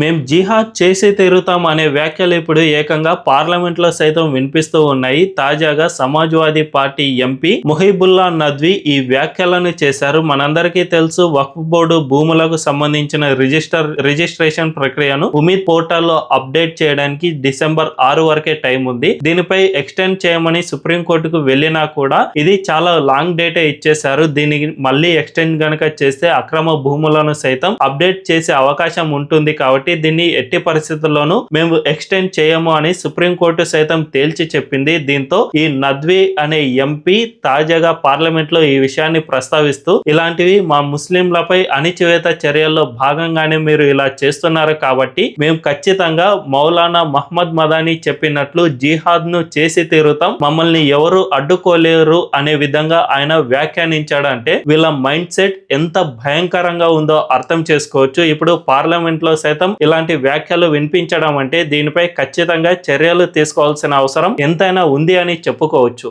మేం జిహాద్ చేసి తీరుతాం అనే వ్యాఖ్యలు ఇప్పుడు ఏకంగా పార్లమెంట్లో సైతం వినిపిస్తూ ఉన్నాయి. తాజాగా సమాజ్వాదీ పార్టీ ఎంపీ ముహిబుల్లా నద్వి ఈ వ్యాఖ్యలను చేశారు. మనందరికీ తెలుసు వక్ఫ్ బోర్డు భూములకు సంబంధించిన రిజిస్టర్ రిజిస్ట్రేషన్ ప్రక్రియను ఉమీద్ పోర్టల్లో అప్డేట్ చేయడానికి డిసెంబర్ ఆరు వరకే టైం ఉంది. దీనిపై ఎక్స్టెండ్ చేయమని సుప్రీంకోర్టుకు వెళ్ళినా కూడా ఇది చాలా లాంగ్ డేటే ఇచ్చేశారు. దీనికి మళ్ళీ ఎక్స్టెండ్ కనుక చేస్తే అక్రమ భూములను సైతం అప్డేట్ చేసే అవకాశం ఉంటుంది కాబట్టి దీన్ని ఎట్టి పరిస్థితుల్లోనూ మేము ఎక్స్టెండ్ చేయము అని సుప్రీంకోర్టు సైతం తేల్చి చెప్పింది. దీంతో ఈ నద్వి అనే ఎంపీ తాజాగా పార్లమెంట్లో ఈ విషయాన్ని ప్రస్తావిస్తూ ఇలాంటివి మా ముస్లింలపై అణిచివేత చర్యల్లో భాగంగానే మీరు ఇలా చేస్తున్నారు కాబట్టి మేము ఖచ్చితంగా మౌలానా మహమ్మద్ మదాని చెప్పినట్లు జిహాద్ను చేసి తీరుతాం. మమ్మల్ని ఎవరు అడ్డుకోలేరు అనే విధంగా ఆయన వ్యాఖ్యానించాడంటే వీళ్ళ మైండ్ సెట్ ఎంత భయంకరంగా ఉందో అర్థం చేసుకోవచ్చు. ఇప్పుడు పార్లమెంట్లో సైతం ఇలాంటి వ్యాఖ్యలు వినిపించడం అంటే దీనిపై ఖచ్చితంగా చర్యలు తీసుకోవాల్సిన అవసరం ఎంతైనా ఉంది అని చెప్పుకోవచ్చు.